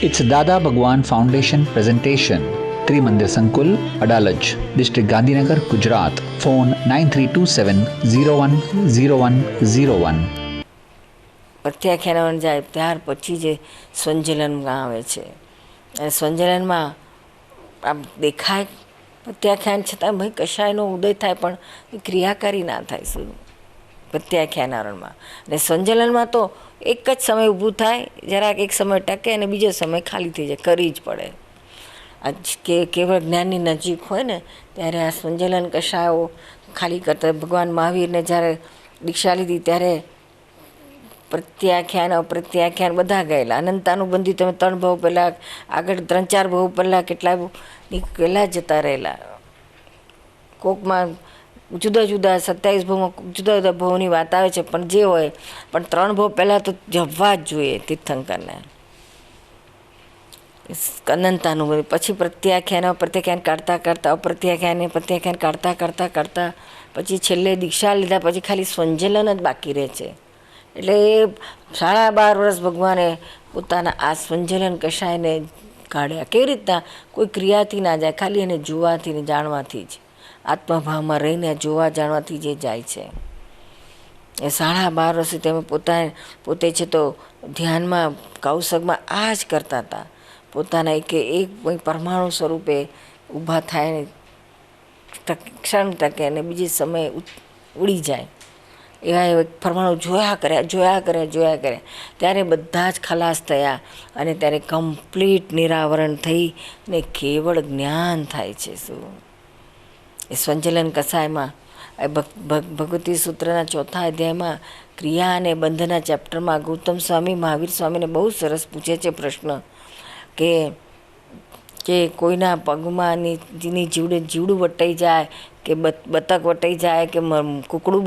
It's Dada Bhagwan Foundation presentation. Trimandir Sankul, Adalaj, District Gandhinagar, Gujarat. Phone 9327 પ્રત્યાખ્યાન જાય ત્યાર પછી જે સંજલનમાં આવે છે અને સંજલનમાં આમ દેખાય પ્રત્યાખ્યાન છતાં ભાઈ કશાયનો ઉદય થાય પણ ક્રિયાકારી ના થાય શું પ્રત્યાખ્યાનરણમાં. અને સંજલનમાં તો એક જ સમય ઊભું થાય, જરાક એક સમય ટકે અને બીજો સમય ખાલી થઈ જાય, કરી જ પડે. આજ કે કેવળ જ્ઞાનની નજીક હોય ને, ત્યારે આ સંજલન કશાયો ખાલી કરતા ભગવાન મહાવીરને જ્યારે દીક્ષા લીધી, ત્યારે પ્રત્યાખ્યાન, અપ્રત્યાખ્યાન બધા ગયેલા. અનંતાનુબંધી તમે ત્રણ ભાવ પહેલાં, આગળ ત્રણ ચાર ભાવ પહેલાં કેટલા પહેલાં જતા રહેલા. કોકમાં જુદા જુદા સત્યાવીસ ભાવમાં જુદા જુદા ભાવની વાત આવે છે, પણ જે હોય, પણ ત્રણ ભાવ પહેલાં તો જવા જ જોઈએ તીર્થંકરને. અનંતાનુબંધી પછી પ્રત્યાખ્યાન, અપ્રત્યાખ્યાન કાઢતા કાઢતા, અપ્રત્યાખ્યાન, પ્રત્યાખ્યાન કાઢતા કાઢતા કાઢતા, પછી છેલ્લે દીક્ષા લીધા, પછી ખાલી સંજલન જ બાકી રહે છે. એટલે સાડા બાર વર્ષ ભગવાને પોતાના આ સંજલન કશાયને કાઢ્યા. કેવી રીતના? કોઈ ક્રિયાથી ના જાય, ખાલી એને જોવાથી ને જાણવાથી જ. આત્મભાવમાં રહીને જોવા જાણવાથી જે જાય છે. એ સાડા બાર વર્ષથી તમે પોતા પોતે છે તો ધ્યાનમાં કૌશકમાં આ જ કરતા હતા. પોતાના એક એક પરમાણુ સ્વરૂપે ઊભા થાય ને ક્ષણ ટકે અને બીજે સમયે ઉડી જાય. એવા એવા પરમાણુ જોયા કર્યા જોયા કર્યા જોયા કર્યા. ત્યારે બધા જ ખલાસ થયા અને ત્યારે કમ્પ્લીટ નિરાવરણ થઈ ને કેવળ જ્ઞાન થાય છે શું? એ સંચલન કસાયમાં ભગવતી સૂત્રના ચોથા અધ્યાયમાં ક્રિયા અને બંધના ચેપ્ટરમાં ગૌતમ સ્વામી, મહાવીર સ્વામીને બહુ સરસ પૂછે છે પ્રશ્ન કે કે કોઈના પગમાં ની જીવડે જીવડું વટાઈ જાય કે બતક વટાઈ જાય કે કુકડું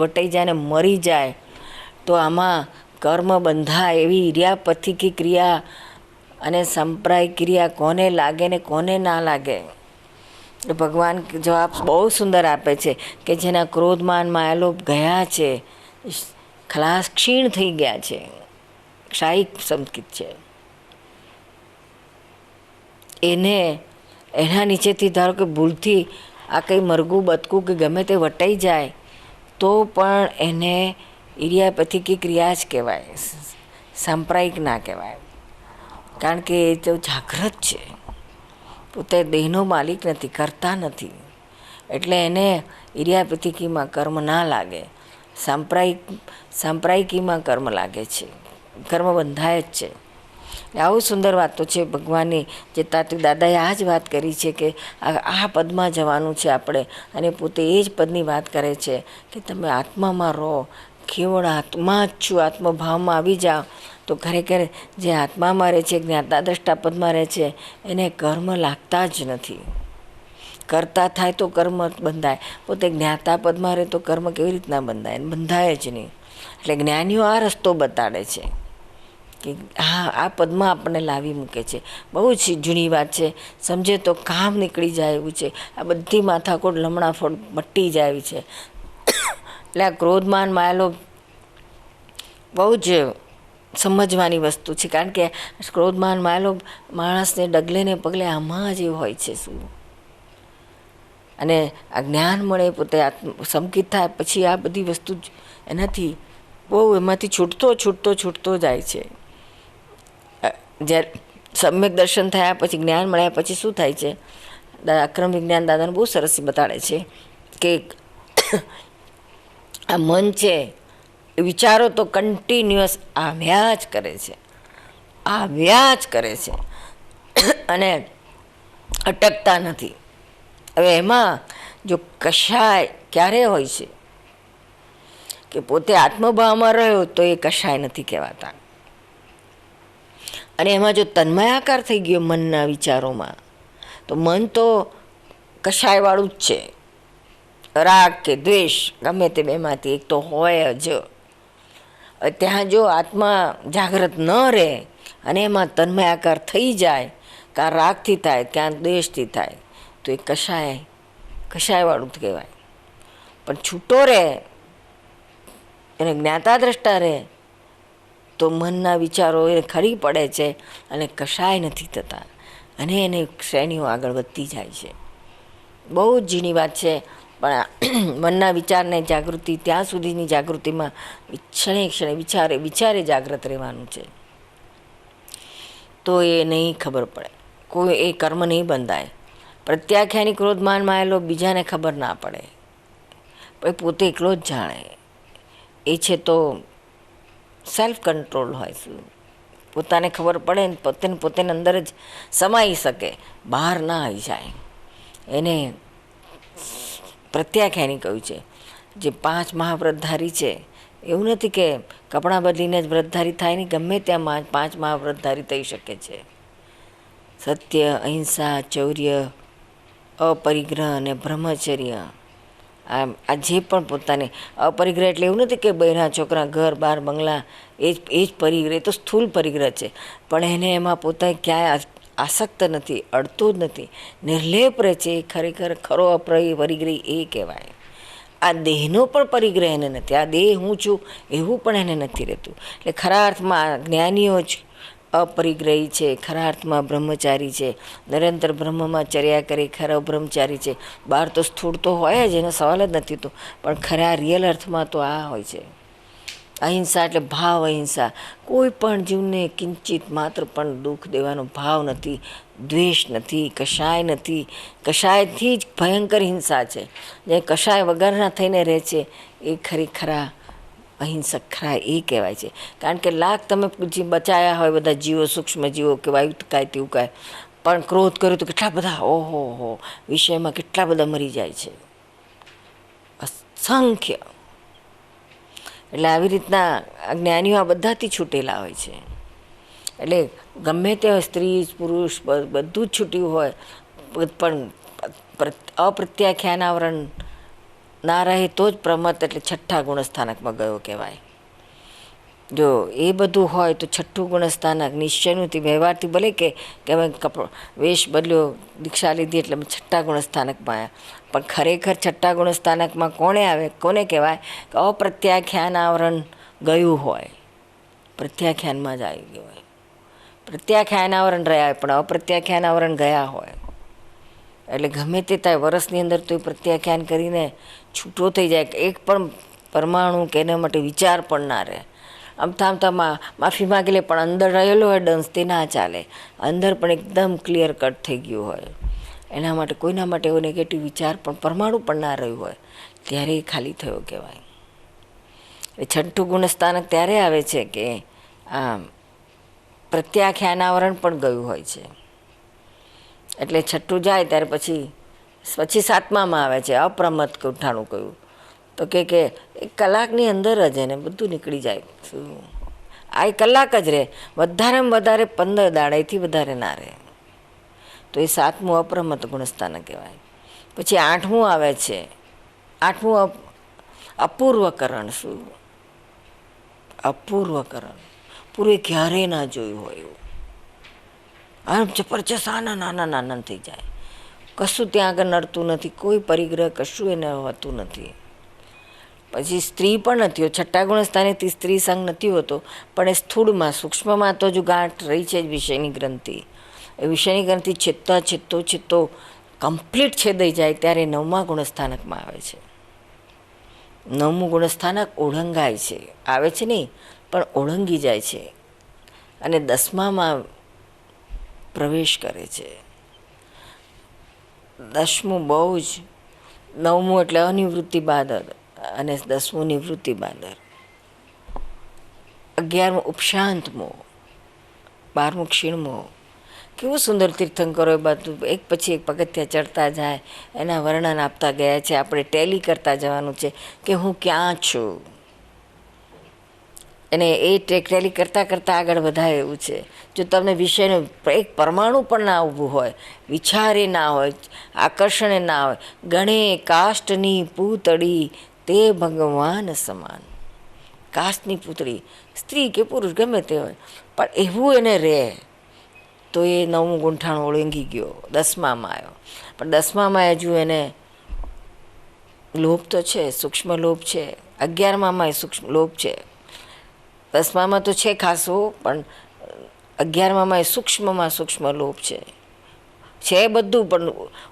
વટાઈ જાય ને મરી જાય, તો આમાં કર્મ બંધાય એવી ઈર્યાપથિકી ક્રિયા અને સંપ્રાય ક્રિયા કોને લાગે ને કોને ના લાગે? ભગવાન જવાબ બહુ સુંદર આપે છે કે જેના ક્રોધમાન માયાલોપ ગયા છે ખલાસ ક્ષીણ થઈ ગયા છે. ક્ષાયિક સંકિત છે. એને, એના નીચેથી ધારો કે ભૂલથી આ કંઈ મરઘું બતકું કે ગમે તે વટાઈ જાય, તો પણ એને ઇરિયાપેથિકી ક્રિયા જ કહેવાય. સાંપ્રાયિક ના કહેવાય. કારણ કે એ તો જાગૃત છે. પોતે દેહનો માલિક નથી, કરતા નથી. એટલે એને ઇરિયાપથિકીમાં કર્મ ના લાગે. સાંપ્રાયિક, સાંપ્રાયિકીમાં કર્મ લાગે છે. કર્મ બંધાય જ છે. આવું સુંદર વાત તો છે ભગવાનની, જે તાત્વિક દાદાએ આ જ વાત કરી છે કે આ પદમાં જવાનું છે આપણે. અને પોતે એ જ પદની વાત કરે છે કે તમે આત્મામાં રહો. કેવળ આત્મા જ છું, આત્મભાવમાં આવી જાઓ. તો ખરેખર જે આત્મામાં રહે છે જ્ઞાતા દ્રષ્ટા પદમાં રહે છે, એને કર્મ લાગતા જ નથી. કરતા થાય તો કર્મ બંધાય. પોતે જ્ઞાતા પદમાં રહે તો કર્મ કેવી રીતના બંધાય? બંધાય જ નહીં. એટલે જ્ઞાનીઓ આ રસ્તો બતાડે છે કે હા, આ પદમાં આપણને લાવી મૂકે છે. બહુ જ જૂની વાત છે. સમજે તો કામ નીકળી જાય એવું છે. આ બધી માથાકોટ લમણાફોડ મટી જાય એવી છે. એટલે આ ક્રોધમાન માયલો બહુ જ સમજવાની વસ્તુ છે. કારણ કે ક્રોધમાન માયાલો માણસને ડગલે ને પગલે આમાં જ હોય છે શું? અને આ જ્ઞાન મળે પોતે આત્મ સંકિત થાય પછી આ બધી વસ્તુ એનાથી બહુ એમાંથી છૂટતો છૂટતો છૂટતો જાય છે. જ્યારે સમ્યક દર્શન થયા પછી, જ્ઞાન મળ્યા પછી શું થાય છે? અક્રમ વિજ્ઞાન દાદાને બહુ સરસ બતાડે છે કે આ મન છે વિચારો તો કન્ટિન્યુઅસ આવ્યા જ કરે છે. આવ્યા જ કરે છે. અને અટકતા નથી. હવે એમાં જો કશાય ક્યારે હોય છે? કે પોતે આત્મભાવમાં રહ્યો તો એ કશાય નથી કહેવાતા. અને એમાં જો તન્મયાકાર થઈ ગયો મનના વિચારોમાં, તો મન તો કશાયવાળું જ છે. રાગ કે દ્વેષ, ગમે તે બેમાંથી એક તો હોય જ. ત્યાં જો આત્મા જાગૃત ન રહે અને એમાં તન્મયાકાર થઈ જાય કાં રાગથી થાય, ક્યાં દ્વેષથી થાય, તો એ કશાય, કશાયવાળું કહેવાય. પણ છૂટો રહે, એને જ્ઞાતા દ્રષ્ટા રહે, તો મનના વિચારો એને ખરી પડે છે અને કશાય નથી થતા. અને એની શ્રેણીઓ આગળ વધતી જાય છે. બહુ જ ઝીણી વાત છે. પણ મનના વિચારને જાગૃતિ, ત્યાં સુધીની જાગૃતિમાં ક્ષણે ક્ષણે વિચારે વિચારે જાગૃત રહેવાનું છે. તો એ નહીં ખબર પડે. કોઈ એ કર્મ નહીં બંધાય. પ્રત્યાખ્યાની ક્રોધમાનમાં આવેલો બીજાને ખબર ના પડે. પણ પોતે એકલો જ જાણે. એ છે તો સેલ્ફ કંટ્રોલ હોય શું પોતાને ખબર પડે ને પોતે પોતેને અંદર જ સમાઈ શકે. બહાર ના આવી જાય. એને પ્રત્યાખ્યાની કહ્યું છે. જે પાંચ મહાવ્રતધારી છે, એવું નથી કે કપડાં બદલીને જ વ્રતધારી થાય નહીં, ગમે ત્યાં પાંચ મહાવ્રતધારી થઈ શકે છે. સત્ય, અહિંસા, ચૌર્ય, અપરિગ્રહ અને બ્રહ્મચર્ય. આ આ જે પણ પોતાને, અપરિગ્રહ એટલે એવું નથી કે બહેરા છોકરા, ઘર, બાર, બંગલા, એ જ એ જ પરિગ્રહ, એ તો સ્થૂલ પરિગ્રહ છે. પણ એને એમાં પોતાએ ક્યાંય આસક્ત નથી, અડતો જ નથી. નિર્લેપ રહે છે, ખરેખર ખરો અપ્રય પરિગ્રહી એ કહેવાય. આ દેહનો પણ પરિગ્રહ એને નથી, આ દેહ હું છું એવું પણ એને નથી રહેતું. એટલે ખરા અર્થમાં જ્ઞાનીઓ જ અપરિગ્રહી છે, ખરા અર્થમાં બ્રહ્મચારી છે. નિરંતર બ્રહ્મમાં ચર્યા કરી, ખરા બ્રહ્મચારી છે. બહાર તો સ્થૂળ તો હોય જ, એનો સવાલ જ નથી તો પણ ખરા રિયલ અર્થમાં તો આ હોય છે. અહિંસા એટલે ભાવ અહિંસા. કોઈ પણ જીવને કિંચિત માત્ર પણ દુઃખ દેવાનો ભાવ નથી, દ્વેષ નથી, કશાય નથી. કશાયથી જ ભયંકર હિંસા છે. જે કશાય વગરના થઈને રહે છે, એ ખરી ખરા અહિંસક ખરા એ કહેવાય છે. કારણ કે લાખ તમે જે બચાયા હોય, બધા જીવો, સૂક્ષ્મ જીવો કે વાયુ કાંઈ તેવું કાંઈ. પણ ક્રોધ કર્યો તો કેટલા બધા, ઓહો હો, વિષયમાં કેટલા બધા મરી જાય છે. અસંખ્ય. એટલે આવી રીતના જ્ઞાનીઓ આ બધાથી છૂટેલા હોય છે. એટલે ગમે તે સ્ત્રી, પુરુષ બધું જ છૂટ્યું હોય પણ પ્ર- અપ્રત્યાખ્યાન આવરણ ના રહે તો જ પ્રમત એટલે છઠ્ઠા ગુણસ્થાનકમાં ગયો કહેવાય. જો એ બધું હોય તો છઠ્ઠું ગુણસ્થાનક નિશ્ચયનું થી વ્યવહારથી ભલે કે કે કપડો વેશ બદલ્યો, દીક્ષા લીધી એટલે અમે છઠ્ઠા ગુણસ્થાનકમાં આવ્યા. પણ ખરેખર છઠ્ઠા ગુણસ્થાનકમાં કોણે આવે? કોને કહેવાય? કે અપ્રત્યાખ્યાન આવરણ ગયું હોય. પ્રત્યાખ્યાનમાં જ આવી ગયું હોય. પ્રત્યાખ્યાન આવરણ રહ્યા હોય, પણ અપ્રત્યાખ્યાન આવરણ ગયા હોય. એટલે ગમે તે થાય, વરસની અંદર તો એ પ્રત્યાખ્યાન કરીને છૂટો થઈ જાય. એક પણ પરમાણુ કે એના માટે વિચાર પણ ના રહે. આમથા આમથા મા માફી માગી લે પણ અંદર રહેલો હોય ડન્સ તે ના ચાલે. અંદર પણ એકદમ ક્લિયર કટ થઈ ગયું હોય. એના માટે, કોઈના માટે એવો નેગેટિવ વિચાર પણ પરમાણુ પણ ના રહ્યું હોય. ત્યારે એ ખાલી થયો કહેવાય. એ છઠ્ઠું ગુણસ્થાનક ત્યારે આવે છે કે આ પ્રત્યાખ્યાન આવરણ પણ ગયું હોય છે. એટલે છઠ્ઠું જાય, ત્યારે પછી પછી સાતમામાં આવે છે અપ્રમત ઉઠાણું કહ્યું. તો કે કે એક કલાકની અંદર જ એને બધું નીકળી જાય. શું? આ કલાક જ રહે. વધારેમાં વધારે પંદર દાડાથી વધારે ના રહે. તો એ સાતમું અપ્રમત ગુણસ્થાન કહેવાય. પછી આઠમું આવે છે. આઠમું અપ- અપૂર્વકરણ શું? અપૂર્વકરણ. પૂરે ક્યારેય ના જોયું હોય એવું. આમ જબરજસ્ત આનંદ આનંદ આનંદ થઈ જાય. કશું ત્યાં આગળ નડતું નથી. કોઈ પરિગ્રહ કશું એને હોતું નથી. પછી સ્ત્રી પણ નથી હોતી. છઠ્ઠા ગુણસ્થાનેથી સ્ત્રી સંગ નથી હોતો. પણ એ સ્થૂળમાં, સૂક્ષ્મમાં તો જ ગાંઠ રહી છે જ વિષયની ગ્રંથિ. એ વિષયની ગ્રંથિ છેદતા છેદતો છેદતો કમ્પ્લીટ છેદાઈ જાય ત્યારે નવમા ગુણસ્થાનકમાં આવે છે. નવમું ગુણસ્થાનક ઓળંગાય છે. આવે છે નહીં, પણ ઓળંગી જાય છે. અને દસમામાં પ્રવેશ કરે છે. દસમું બહુ જ, નવમું એટલે અનિવૃત્તિ બાદર અને દસમું નિવૃત્તિ બાંદર અગિયારમું ઉપશાંતમો, બારમું ક્ષીણમો. કેવું સુંદર તીર્થંકરો એ બધું, એક પછી એક પગથિયા ચડતા જાય, એના વર્ણન આપતા ગયા છે, આપણે ટેલી કરતા જવાનું છે કે હું ક્યાં છું. અને એ ટેલી કરતાં કરતાં આગળ વધાય એવું છે. જો તમને વિષયનું એક પરમાણુ પણ ના ઊભું હોય, વિચારે ના હોય, આકર્ષણે ના હોય, ગણે કાષ્ટની પૂતળી તે ભગવાન સમાન. કાસ્ટની પુત્રી, સ્ત્રી કે પુરુષ, ગમે તે હોય, પણ એવું એને રહે તો એ નવમું ગૂંઠાણ ઓળંગી ગયો, દસમામાં આવ્યો. પણ દસમામાં હજુ એને લોભ તો છે, સૂક્ષ્મ લોભ છે. અગિયારમામાં એ સૂક્ષ્મ લોભ છે. દસમામાં તો છે ખાસું, પણ અગિયારમાં સૂક્ષ્મમાં સૂક્ષ્મ લોભ છે. છે બધું, પણ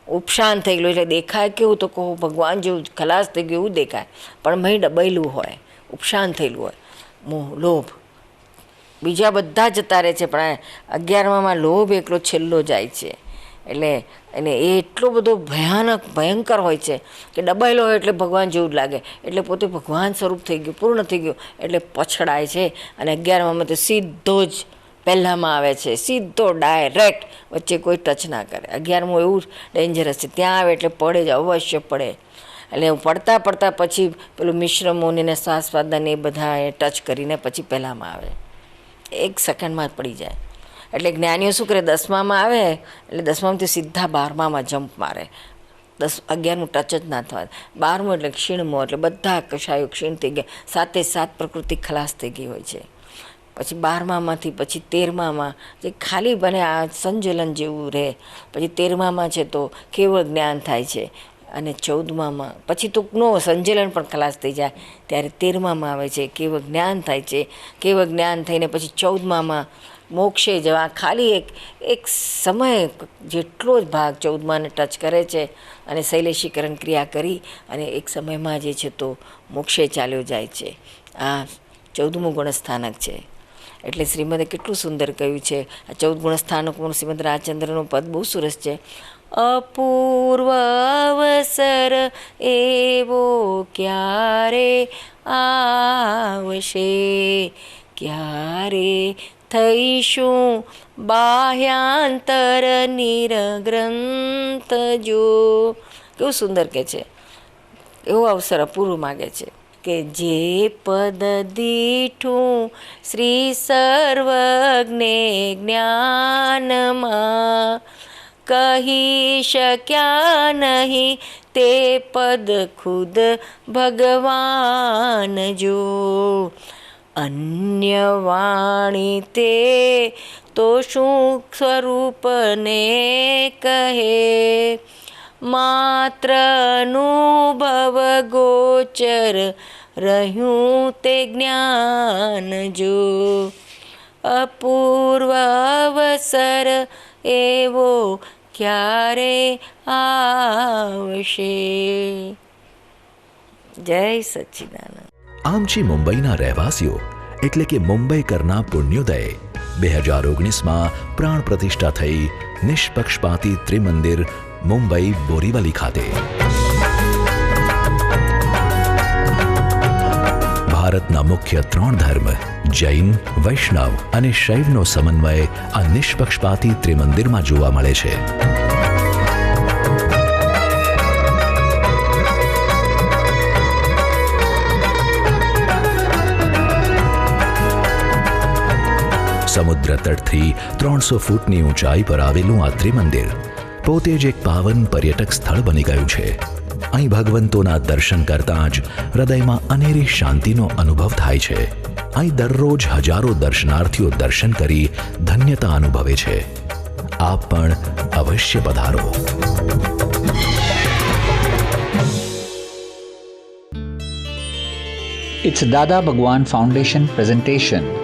ઉપશાન થઈ ગયું એટલે દેખાય કેવું તો કહું, ભગવાન જેવું ખલાસ થઈ ગયું એવું દેખાય. પણ મહી ડબેલું હોય, ઉપશાન થયેલું હોય. મોહ, લોભ. બીજા બધા જતા રહે છે, પણ અગિયારમાં લોભ એકલો છેલ્લો જાય છે. એટલે અને એ એટલો બધો ભયાનક, ભયંકર હોય છે કે ડબાયેલો હોય એટલે ભગવાન જેવું જ લાગે. એટલે પોતે ભગવાન સ્વરૂપ થઈ ગયું, પૂર્ણ થઈ ગયું, એટલે પછડાય છે. અને અગિયારમાં તો સીધો જ પહેલાંમાં આવે છે. સીધો ડાયરેક્ટ વચ્ચે કોઈ ટચ ના કરે. અગિયારમું એવું ડેન્જરસ છે. ત્યાં આવે એટલે પડે જ, અવશ્ય પડે. એટલે પડતા પડતા પછી પેલું મિશ્ર મોનીને શ્વાસવાદન એ બધા એ ટચ કરીને પછી પહેલાંમાં આવે. એક સેકન્ડમાં જ પડી જાય. એટલે જ્ઞાનીઓ શું કરે? દસમામાં આવે, એટલે દસમામાંથી સીધા બારમામાં જમ્પ મારે. દસ, અગિયારમું ટચ જ ના થવા બારમું એટલે ક્ષીણમું, એટલે બધા કશાયો ક્ષીણ થઈ ગયા. સાતે સાત પ્રકૃતિ ખલાસ થઈ ગઈ હોય છે. પછી બારમામાંથી, પછી તેરમામાં. જે ખાલી બને આ સંજલન જેવું રહે. પછી તેરમામાં છે તો કેવળ જ્ઞાન થાય છે. અને ચૌદમામાં. પછી તો નો, સંજલન પણ ખલાસ થઈ જાય. ત્યારે તેરમામાં આવે છે. કેવળ જ્ઞાન થાય છે. કેવળ જ્ઞાન થઈને પછી ચૌદમામાં મોક્ષે જવા. ખાલી એક એક સમય જેટલો જ ભાગ ચૌદમાને ટચ કરે છે. અને શૈલેષીકરણ ક્રિયા કરી અને એક સમયમાં જે છે તો મોક્ષે ચાલ્યો જાય છે. આ ચૌદમું ગુણસ્થાનક છે. એટલે શ્રીમદે કેટલું સુંદર કહ્યું છે. આ ચૌદ ગુણ સ્થાનકોનું શ્રીમદ રાજચંદ્રનું પદ બહુ સરસ છે. અપૂર્વ અવસર એવો ક્યારે આવશે? ક્યારે થઈશું બાહ્યાંતર નિરગ્રંથ જો કેવું સુંદર કે છે. એવો અવસર અપૂરું માગે છે. કે જે પદ દીઠું શ્રી સર્વજ્ઞે જ્ઞાનમાં કહી શક્યા નહીં તે પદ ખુદ ભગવાન જો. અન્ય વાણી તે તો શું સ્વરૂપને કહે. માત્ર અનુભવ ગોચર રહ્યું તે જ્ઞાન જો. અપૂર્વ અવસર એવો ક્યારે આવશે? જય સચ્ચિદાનંદ આમચી મુંબઈના રહેવાસીઓ, એટલે કે મુંબઈ કરના પુણ્યોદય. બે હજાર ઓગણીસમાં પ્રાણ પ્રતિષ્ઠા થઈ નિષ્પક્ષપાતી ત્રિમંદિર મુંબઈ બોરીવલી ખાતે. ભારતના મુખ્ય ત્રણ ધર્મ, જૈન, વૈષ્ણવ અને શૈવનો સમન્વય આ નિષ્પક્ષપાતી ત્રિમંદિરમાં જોવા મળે છે. સમુદ્ર તટથી ત્રણસો ફૂટની ઊંચાઈ પર આવેલું આ ત્રિમંદિર પોતે જ એક પાવન પર્યટક સ્થળ બની ગયું છે. અહીં ભગવંતોના દર્શન કરતાં જ હૃદયમાં અનેરી શાંતિનો અનુભવ થાય છે. અહીં દરરોજ હજારો દર્શનાર્થીઓ દર્શન કરી ધન્યતા અનુભવે છે. આપ પણ અવશ્ય પધારો. It's Dada Bhagwan Foundation presentation.